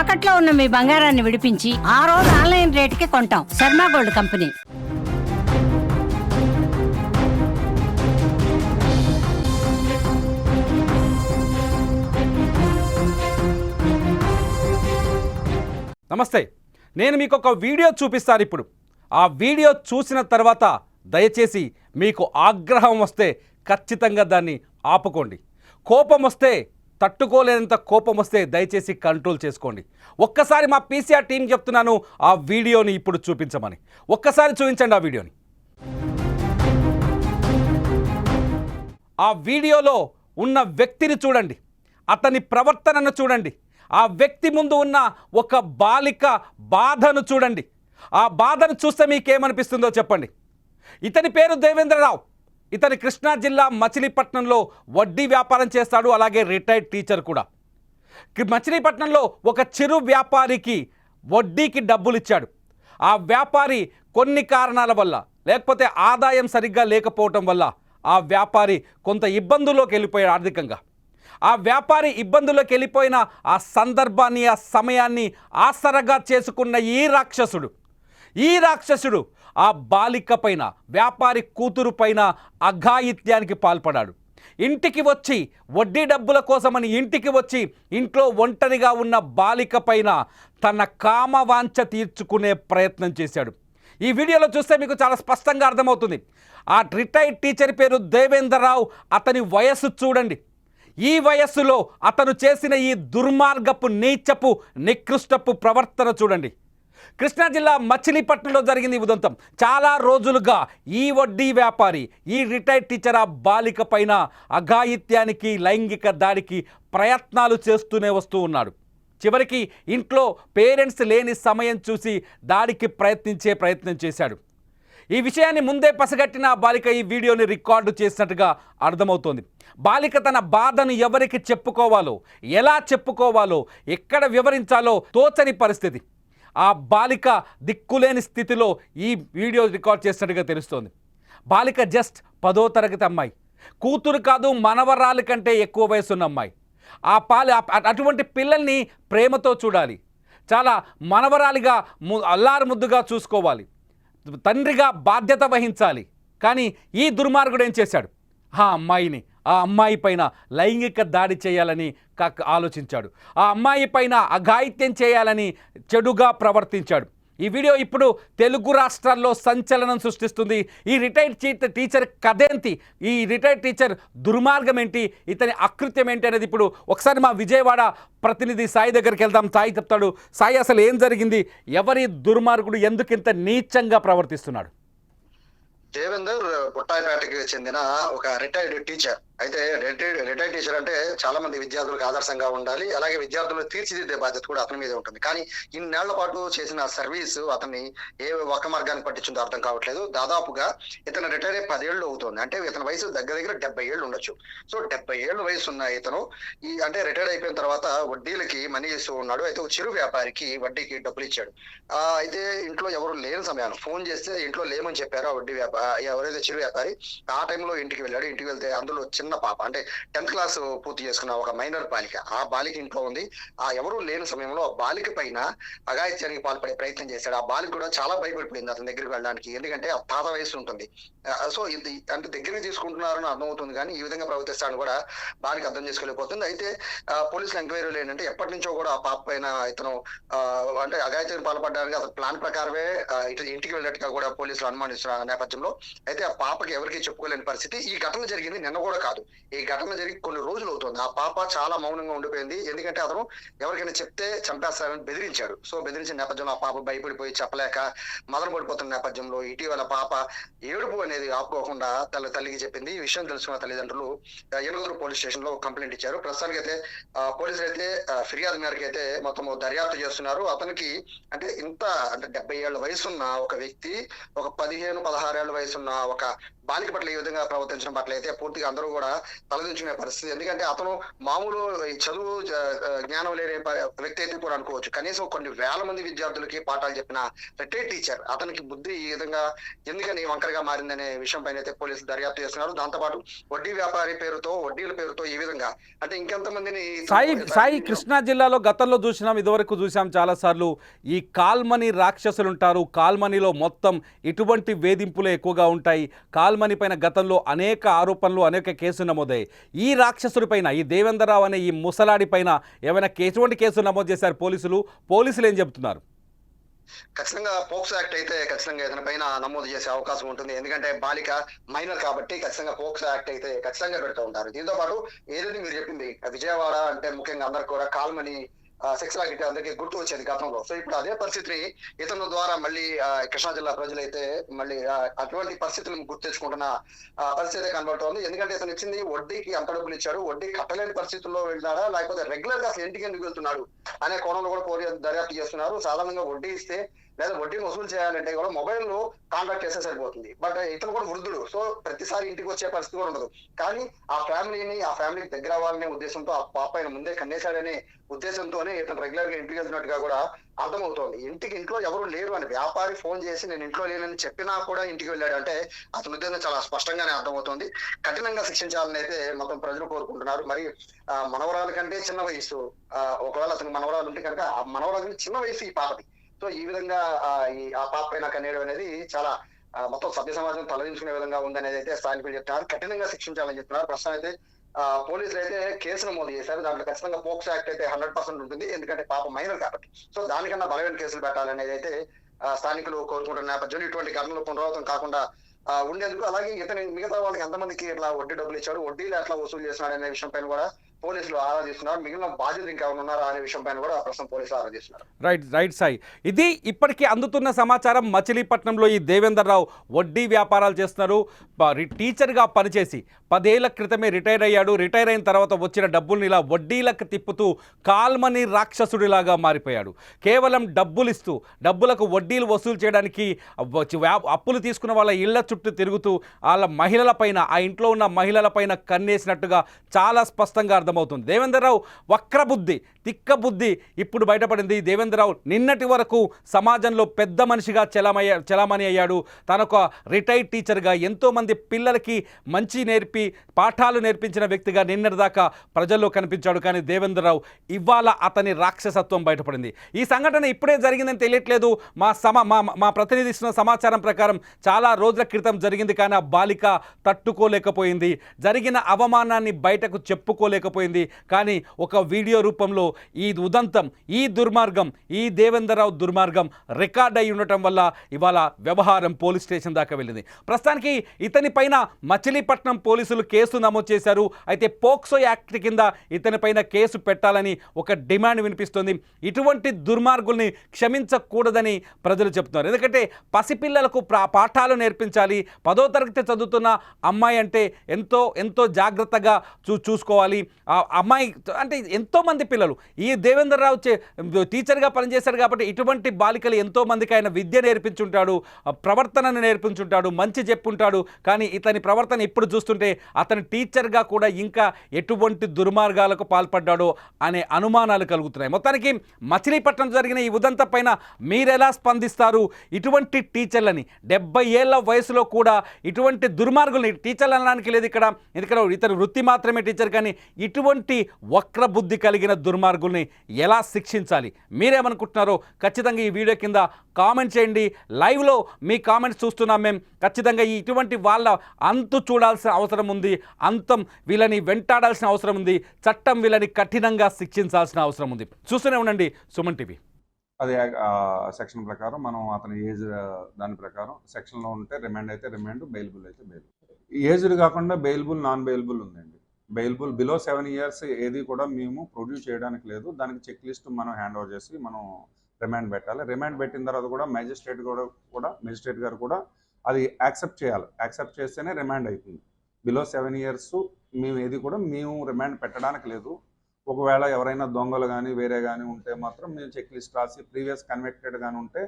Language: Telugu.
తాకట్లో ఉన్న మీ బంగారాన్ని విడిపించి ఆ రోజు ఆన్లైన్ రేటుకి కొంటాం. Sharma gold company. నమస్తే. నేను మీకు ఒక వీడియో చూపిస్తాను ఇప్పుడు. ఆ వీడియో చూసిన తర్వాత దయచేసి మీకు ఆగ్రహం వస్తే ఖచ్చితంగా దాన్ని ఆపుకోండి. కోపం వస్తే తట్టుకోలేనంత కోపం వస్తే దయచేసి కంట్రోల్ చేసుకోండి. ఒక్కసారి మా పీసీఆర్ టీం చెప్తున్నాను ఆ వీడియోని ఇప్పుడు చూపించమని. ఒక్కసారి చూపించండి ఆ వీడియోని. ఆ వీడియోలో ఉన్న వ్యక్తిని చూడండి. అతని ప్రవర్తనను చూడండి. ఆ వ్యక్తి ముందు ఉన్న ఒక బాలిక బాధను చూడండి. ఆ బాధను చూస్తే మీకేమనిపిస్తుందో చెప్పండి. ఇతని పేరు దేవేంద్రరావు. ఇతని కృష్ణా జిల్లా మచిలీపట్నంలో వడ్డీ వ్యాపారం చేస్తాడు అలాగే రిటైర్డ్ టీచర్ కూడా. మచిలీపట్నంలో ఒక చిరు వ్యాపారికి వడ్డీకి డబ్బులు ఇచ్చాడు. ఆ వ్యాపారి కొన్ని కారణాల వల్ల లేకపోతే ఆదాయం సరిగ్గా లేకపోవటం వల్ల ఆ వ్యాపారి కొంత ఇబ్బందుల్లోకి వెళ్ళిపోయాడు ఆర్థికంగా. ఆ వ్యాపారి ఇబ్బందుల్లోకి వెళ్ళిపోయిన ఆ సందర్భాన్ని ఆ సమయాన్ని ఆసరగా చేసుకున్న ఈ రాక్షసుడు ఈ రాక్షసుడు ఆ బాలిక పైన వ్యాపారి కూతురు పైన అఘాయిత్యానికి పాల్పడాడు. ఇంటికి వచ్చి వడ్డీ డబ్బుల కోసమని ఇంటికి వచ్చి ఇంట్లో ఒంటరిగా ఉన్న బాలిక పైన తన కామవాంఛ తీర్చుకునే ప్రయత్నం చేశాడు. ఈ వీడియోలో చూస్తే మీకు చాలా స్పష్టంగా అర్థమవుతుంది. ఆ రిటైర్డ్ టీచర్ పేరు దేవేంద్రరావు అతని వయస్సు చూడండి. ఈ వయస్సులో అతను చేసిన ఈ దుర్మార్గపు నీచపు నికృష్టపు ప్రవర్తన చూడండి. కృష్ణా జిల్లా మచిలీపట్నంలో జరిగింది ఉదంతం. చాలా రోజులుగా ఈ వడ్డీ వ్యాపారి ఈ రిటైర్డ్ టీచర్ ఆ బాలిక పైన అఘాయిత్యానికి లైంగిక దాడికి ప్రయత్నాలు చేస్తూనే వస్తూ ఉన్నాడు. చివరికి ఇంట్లో పేరెంట్స్ లేని సమయం చూసి దాడికి ప్రయత్నించే ప్రయత్నం చేశాడు. ఈ విషయాన్ని ముందే పసగట్టిన బాలిక ఈ వీడియోని రికార్డు చేసినట్టుగా అర్థమవుతోంది. బాలిక తన బాధను ఎవరికి చెప్పుకోవాలో ఎలా చెప్పుకోవాలో ఎక్కడ వివరించాలో తోచని పరిస్థితి. ఆ బాలిక దిక్కులేని స్థితిలో ఈ వీడియో రికార్డ్ చేసినట్టుగా తెలుస్తోంది. బాలిక జస్ట్ పదో తరగతి అమ్మాయి. కూతురు కాదు మనవరాలి కంటే ఎక్కువ వయసున్న అమ్మాయి. ఆ పాలి అటువంటి పిల్లల్ని ప్రేమతో చూడాలి. చాలా మనవరాలిగా ము అల్లారు ముద్దుగా చూసుకోవాలి. తండ్రిగా బాధ్యత వహించాలి. కానీ ఈ దుర్మార్గుడు ఏం చేశాడు? ఆ అమ్మాయిని ఆ అమ్మాయి పైన లైంగిక దాడి చేయాలని కాక ఆలోచించాడు. ఆ అమ్మాయి పైన అఘాయిత్యం చేయాలని చెడుగా ప్రవర్తించాడు. ఈ వీడియో ఇప్పుడు తెలుగు రాష్ట్రాల్లో సంచలనం సృష్టిస్తుంది. ఈ రిటైర్డ్ టీ- టీచర్ కథేంతి ఈ రిటైర్డ్ టీచర్ దుర్మార్గం ఏంటి? ఇతని అకృత్యం ఏంటి అనేది ఇప్పుడు ఒకసారి మా విజయవాడ ప్రతినిధి సాయి దగ్గరికి వెళ్దాం. సాయి చెప్తాడు సాయి అసలు ఏం జరిగింది? ఎవరి దుర్మార్గుడు ఎందుకు ఇంత నీచంగా ప్రవర్తిస్తున్నాడు? దేవేందర్ బుట్టాయిపేటకి చెందిన ఒక రిటైర్డ్ టీచర్ అయితే రిటైర్డ్ రిటైర్డ్ టీచర్ అంటే చాలా మంది విద్యార్థులకు ఆదర్శంగా ఉండాలి అలాగే విద్యార్థులను తీర్చిదిద్దే బాధ్యత కూడా అతని మీద ఉంటుంది. కానీ ఇన్నేళ్ళ పాటు చేసిన సర్వీస్ అతన్ని ఏ ఒక్క మార్గాన్ని పట్టించిందో అర్థం కావట్లేదు. దాదాపుగా ఇతను రిటైర్ అయ్యి పదేళ్ళు అవుతుంది. అంటే ఇతని వయసు దగ్గర దగ్గర డెబ్బై ఏళ్ళు ఉండొచ్చు. సో డెబ్బై ఏళ్ళు వయసు ఉన్న ఇతను ఈ అంటే రిటైర్ అయిపోయిన తర్వాత వడ్డీలకి మనీ ఇస్తూ ఉన్నాడు. అయితే ఒక చిరు వ్యాపారికి వడ్డీకి డబ్బులు ఇచ్చాడు. అయితే ఇంట్లో ఎవరు లేని సమయాన్ని ఫోన్ చేస్తే ఇంట్లో లేమని చెప్పారు ఆ వడ్డీ వ్యాపారి ఎవరైతే చిరు వ్యాపారి ఆ టైంలో ఇంటికి వెళ్ళాడు. ఇంటికి వెళ్తే అందులో చిన్న పాప అంటే టెన్త్ క్లాస్ పూర్తి చేసుకున్న ఒక మైనర్ బాలిక. ఆ బాలిక ఇంట్లో ఉంది. ఆ ఎవరు లేని సమయంలో ఆ బాలిక పైన అగాయత్యానికి పాల్పడే ప్రయత్నం చేశాడు. ఆ బాలిక కూడా చాలా భయపడిపోయింది అతని దగ్గరికి వెళ్ళడానికి. ఎందుకంటే ఆ తాత వయసు ఉంటుంది. సో ఇది అంటే దగ్గరికి తీసుకుంటున్నారని అర్థమవుతుంది కానీ ఈ విధంగా ప్రవర్తిస్తాడని కూడా బాలిక అర్థం చేసుకోలేకపోతుంది. అయితే ఆ, పోలీసులు ఎంక్వైరీలు ఏంటంటే ఎప్పటి నుంచో కూడా ఆ పాప పైన ఇతను అంటే అఘాయిత్యం పాల్పడడానికి అతను ప్లాన్ ప్రకారమే ఇటు ఇంటికి వెళ్ళినట్టుగా కూడా పోలీసులు అనుమానిస్తున్న నేపథ్యంలో అయితే ఆ పాపకి ఎవరికి చెప్పుకోలేని పరిస్థితి. ఈ ఘటన జరిగింది నిన్న కూడా కాదు. ఈ ఘటన జరిగి కొన్ని రోజులు అవుతుంది. ఆ పాప చాలా మౌనంగా ఉండిపోయింది. ఎందుకంటే అతను ఎవరికైనా చెప్తే చంపేస్తారని బెదిరించాడు సో బెదిరించిన నేపథ్యంలో ఆ పాప భయపడిపోయి చెప్పలేక మదన పడిపోతున్న నేపథ్యంలో ఇటీవల పాప ఏడుపు అనేది ఆపుకోకుండా తల్లి తల్లికి చెప్పింది. ఈ విషయం తెలుసుకున్న తల్లిదండ్రులు ఆ, ఏనుగురు పోలీస్ స్టేషన్లో కంప్లైంట్ ఇచ్చారు. ప్రస్తుతానికి అయితే పోలీసులు అయితే ఫిర్యాదు మేరకు అయితే మొత్తం దర్యాప్తు చేస్తున్నారు. అతనికి అంటే ఇంత అంటే డెబ్బై ఏళ్ళ వయసున్న ఒక వ్యక్తి ఒక పదిహేను పదహారు ఏళ్ళ వయసున్న ఒక బాలిక పట్ల ఈ విధంగా ప్రవర్తించడం పట్ల అయితే పూర్తిగా అందరూ కూడా తలదించుకునే పరిస్థితి. ఎందుకంటే అతను మామూలు ఈ చదువు జ్ఞానం లేని వ్యక్తి అయితే కూడా అనుకోవచ్చు. కనీసం కొన్ని వేల మంది విద్యార్థులకి పాఠాలు చెప్పిన రిటైర్డ్ టీచర్ అతనికి బుద్ధి ఈ విధంగా ఎందుకని వంకరగా మారిందనే విషయం పైన అయితే పోలీసులు దర్యాప్తు చేస్తున్నారు. దాంతోపాటు వడ్డీ వ్యాపారి పేరుతో వడ్డీల పేరుతో ఈ విధంగా అంటే ఇంకెంతమందిని సాయి సాయి కృష్ణా జిల్లాలో గతంలో చూసినాం ఇదివరకు చూసాం చాలాసార్లు ఈ కాల్మనీ రాక్షసులు ఉంటారు కాల్మనీలో మొత్తం ఇటువంటి వేధింపులు ఎక్కువగా ఉంటాయి. కాల్మనీ పైన గతంలో అనేక ఆరోపణలు అనేక కేసులు నమోదయ్యాయి. ఈ రాక్షసుడి పైన ఈ దేవేంద్రరావు అనే ఈ ముసలాడి పైన ఏమైనా ఎటువంటి కేసులు నమోదు చేశారు పోలీసులు? పోలీసులు ఏం చెబుతున్నారు ఖచ్చితంగా పోక్సో యాక్ట్ అయితే ఖచ్చితంగా ఇతని పైన నమోదు చేసే అవకాశం ఉంటుంది. ఎందుకంటే బాలిక మైనర్ కాబట్టి ఖచ్చితంగా పోక్సో యాక్ట్ అయితే ఖచ్చితంగా పెడుతూ ఉంటారు. దీంతో పాటు ఏదైతే మీరు చెప్పింది విజయవాడ అంటే ముఖ్యంగా అందరు కూడా కాల్మని సెక్స్ రాకెట్ అందరికీ గుర్తు వచ్చేది గతంలో. సో ఇప్పుడు అదే పరిస్థితిని ఇతను ద్వారా మళ్ళీ కృష్ణా జిల్లా ప్రజలైతే మళ్ళీ అటువంటి పరిస్థితులను గుర్తు తెచ్చుకుంటున్న ఆ, పరిస్థితి కనబడుతోంది. ఎందుకంటే ఇతను ఇచ్చింది వడ్డీకి అంత డబ్బులు ఇచ్చాడు వడ్డీ కట్టలేని పరిస్థితుల్లో వెళ్తాడా లేకపోతే రెగ్యులర్గా అసలు ఇంటికి ఎందుకు వెళ్తున్నాడు? అనే కోణంలో కూడా పోలీ దర్యాప్తు చేస్తున్నారు. సాధారణంగా వడ్డీ ఇస్తే లేదా వడ్డీని వసూలు చేయాలంటే కూడా మొబైల్లో కాంటాక్ట్ చేస్తే సరిపోతుంది. బట్ ఇతను కూడా వృద్ధుడు సో ప్రతిసారి ఇంటికి వచ్చే పరిస్థితి కూడా ఉండదు. కానీ ఆ ఫ్యామిలీని ఆ ఫ్యామిలీకి దగ్గర అవ్వాలనే ఉద్దేశంతో ఆ పాప ఆయన ముందే కన్నేశాడనే ఉద్దేశంతోనే ఇతను రెగ్యులర్గా ఇంటికి వెళ్తున్నట్టుగా కూడా అర్థమవుతోంది. ఇంటికి ఇంట్లో ఎవరు లేరు అని వ్యాపారి ఫోన్ చేసి నేను ఇంట్లో లేనని చెప్పినా కూడా ఇంటికి వెళ్ళాడు అంటే అతని ఉద్దేశం చాలా స్పష్టంగానే అర్థమవుతోంది. కఠినంగా శిక్షించాలని అయితే మొత్తం ప్రజలు కోరుకుంటున్నారు. మరి ఆ, మనవరాల కంటే చిన్న వయసు ఆ, ఒకవేళ అతను మనవరాలు ఉంటే కనుక ఆ మనవరాలు చిన్న వయసు ఈ పాపది. సో ఈ విధంగా ఆ, ఈ ఆ పాప పైన అనేది చాలా మొత్తం సభ్య సమాజం తలదించుకునే విధంగా ఉందనేది అయితే స్థానికులు చెప్తున్నారు. కఠినంగా శిక్షించాలని చెప్తున్నారు. ప్రస్తుతం అయితే ఆ, పోలీసులు అయితే కేసు నమోదు చేశారు. దాంట్లో ఖచ్చితంగా పోక్సో యాక్ట్ అయితే హండ్రెడ్ పర్సెంట్ ఉంటుంది. ఎందుకంటే పాప మైనర్ కాబట్టి. సో దానికన్నా బలమైన కేసులు పెట్టాలనేది అయితే స్థానికులు కోరుకుంటున్న నేపథ్యంలో ఇటువంటి ఘటనలు పునరావృతం కాకుండా ఉండేందుకు అలాగే ఇతని మిగతా వాళ్ళకి ఎంతమందికి ఇట్లా వడ్డీ డబ్బులు ఇచ్చాడు వడ్డీలు ఎట్లా వసూలు చేస్తున్నాడు అనే విషయం పైన కూడా పోలీసులు ఆరాధిస్తున్నారు మిగిలిన బాధ్యతలు ఇంకా ఉన్నారా అనే విషయం పైన కూడా ప్రస్తుతం పోలీసులు ఆరాధిస్తున్నారు రైట్ రైట్ సాయి. ఇది ఇప్పటికీ అందుతున్న సమాచారం. మచిలీపట్నంలో ఈ దేవేందర్ రావు వడ్డీ వ్యాపారాలు చేస్తున్నారు. ప- టీచర్గా పనిచేసి పదేళ్ళ క్రితమే రిటైర్ అయ్యాడు. రిటైర్ అయిన తర్వాత వచ్చిన డబ్బుల్ని ఇలా వడ్డీలకు తిప్పుతూ కాల్మని రాక్షసుడిలాగా మారిపోయాడు. కేవలం డబ్బులు ఇస్తూ డబ్బులకు వడ్డీలు వసూలు చేయడానికి వచ్చి వ్యా- అప్పులు తీసుకున్న వాళ్ళ ఇళ్ళ చుట్టూ తిరుగుతూ వాళ్ళ మహిళల పైన ఆ ఇంట్లో ఉన్న మహిళల పైన కన్నేసినట్టుగా చాలా స్పష్టంగా అర్థం అర్థమవుతుంది. దేవేంద్రరావు వక్రబుద్ధి తిక్కబుద్ధి ఇప్పుడు బయటపడింది. దేవేంద్రరావు నిన్నటి వరకు సమాజంలో పెద్ద మనిషిగా చెలమయ్య చలామణి అయ్యాడు. తనొక రిటైర్డ్ టీచర్గా ఎంతోమంది పిల్లలకి మంచి నేర్పి పాఠాలు నేర్పించిన వ్యక్తిగా నిన్నటిదాకా ప్రజల్లో కనిపించాడు. కానీ దేవేంద్రరావు ఇవాళ అతని రాక్షసత్వం బయటపడింది. ఈ సంఘటన ఇప్పుడే జరిగిందని తెలియట్లేదు. మా సమా మా మా ప్రతినిధి ఇస్తున్న సమాచారం ప్రకారం చాలా రోజుల క్రితం జరిగింది. కానీ ఆ బాలిక తట్టుకోలేకపోయింది. జరిగిన అవమానాన్ని బయటకు చెప్పుకోలేకపోయింది. కానీ ఒక వీడియో రూపంలో ఈ ఉదంతం ఈ దుర్మార్గం ఈ దేవేంద్రరావు దుర్మార్గం రికార్డ్ అయి ఉండటం వల్ల ఇవాళ వ్యవహారం పోలీస్ స్టేషన్ దాకా వెళ్ళింది. ప్రస్తుతానికి ఇతని పైన మచిలీపట్నం పోలీసులు కేసు నమోదు చేశారు. అయితే పోక్సో యాక్ట్ కింద ఇతని పైన కేసు పెట్టాలని ఒక డిమాండ్ వినిపిస్తుంది. ఇటువంటి దుర్మార్గుల్ని క్షమించకూడదని ప్రజలు చెప్తున్నారు ఎందుకంటే పసిపిల్లలకు పాఠాలు నేర్పించాలి. పదో తరగతి చదువుతున్న అమ్మాయి అంటే ఎంతో ఎంతో జాగ్రత్తగా చూ చూసుకోవాలి. అమ్మాయి అంటే ఎంతోమంది పిల్లలు. ఈ దేవేంద్రరావు చే టీచర్గా పనిచేశాడు కాబట్టి ఇటువంటి బాలికలు ఎంతోమందికి ఆయన విద్య నేర్పించుంటాడు ప్రవర్తనను నేర్పించుంటాడు మంచి చెప్పుంటాడు. కానీ ఇతని ప్రవర్తన ఇప్పుడు చూస్తుంటే అతని టీచర్గా కూడా ఇంకా ఎటువంటి దుర్మార్గాలకు పాల్పడ్డాడో అనే అనుమానాలు కలుగుతున్నాయి. మొత్తానికి మచిలీపట్నం జరిగిన ఈ ఉదంత పైన మీరెలా స్పందిస్తారు? ఇటువంటి టీచర్లని డెబ్బై ఏళ్ళ వయసులో కూడా ఇటువంటి దుర్మార్గుల్ని టీచర్లు అనడానికి లేదు ఇక్కడ. ఎందుకంటే ఇతను వృత్తి మాత్రమే టీచర్ కానీ ఇటు ఇటువంటి వక్రబుద్ధి కలిగిన దుర్మార్గుల్ని ఎలా శిక్షించాలి? మీరేమనుకుంటున్నారో ఖచ్చితంగా ఈ వీడియో కింద కామెంట్ చేయండి. లైవ్లో మీ కామెంట్స్ చూస్తున్నాం మేము ఖచ్చితంగా ఈ ఇటువంటి వాళ్ళ అంతు చూడాల్సిన అవసరం ఉంది. అంతం వీళ్ళని వెంటాడాల్సిన అవసరం ఉంది. చట్టం వీళ్ళని కఠినంగా శిక్షించాల్సిన అవసరం ఉంది. చూస్తూనే ఉండండి సుమన్ టీవీ. అదే సెక్షన్ ప్రకారం మనం అతని ఏజ్ దాని ప్రకారం సెక్షన్లో ఉంటే రిమాండ్ అయితే రిమాండ్ బెయిల్బుల్ అయితే బెయిల్ ఏజ్డ్ కాకుండా బెయిల్బుల్ నాన్ బెయిల్బుల్ ఉందండి. బెయిల్బుల్ బిలో సెవెన్ ఇయర్స్ ఏది కూడా మేము ప్రొడ్యూస్ చేయడానికి లేదు. దానికి చెక్ లిస్ట్ మనం హ్యాండ్ ఓవర్ చేసి మనం రిమాండ్ పెట్టాలి. రిమాండ్ పెట్టిన తర్వాత కూడా మేజిస్ట్రేట్ కూడా కూడా మేజిస్ట్రేట్ గారు కూడా అది యాక్సెప్ట్ చేయాలి. యాక్సెప్ట్ చేస్తేనే రిమాండ్ అవుతుంది బిలో సెవెన్ ఇయర్స్ మేము ఏది కూడా మేము రిమాండ్ పెట్టడానికి లేదు. ఒకవేళ ఎవరైనా దొంగలు కానీ వేరే కానీ ఉంటే మాత్రం మేము చెక్ లిస్ట్ రాసి ప్రీవియస్ కన్వెక్టెడ్ కానీ ఉంటే